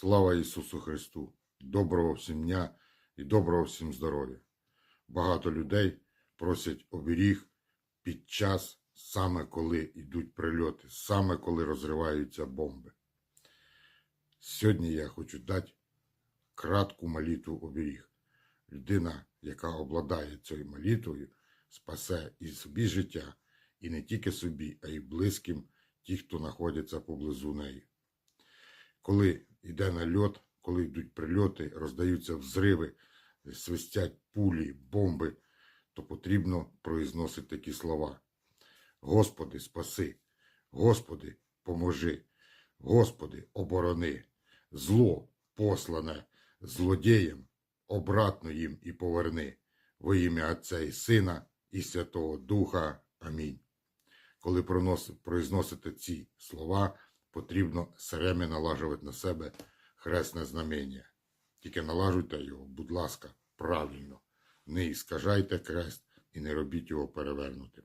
Слава Ісусу Христу! Доброго всім дня і доброго всім здоров'я! Багато людей просять оберіг під час, саме коли йдуть прильоти, саме коли розриваються бомби. Сьогодні я хочу дати кратку молитву оберіг. Людина, яка обладає цією молитвою, спасе і собі життя, і не тільки собі, а й близьким, ті, хто знаходяться поблизу неї. Коли йде нальот, коли йдуть прильоти, роздаються взриви, свистять пулі, бомби, то потрібно произносити такі слова. Господи, спаси, Господи, поможи, Господи, оборони, зло послане злодіям, обратно їм і поверни, во ім'я Отця і Сина і Святого Духа. Амінь. Коли произносите ці слова, потрібно сереми налажувати на себе хресне знамення. Тільки налажуйте його, будь ласка, правильно. Не іскажайте крест і не робіть його перевернутим.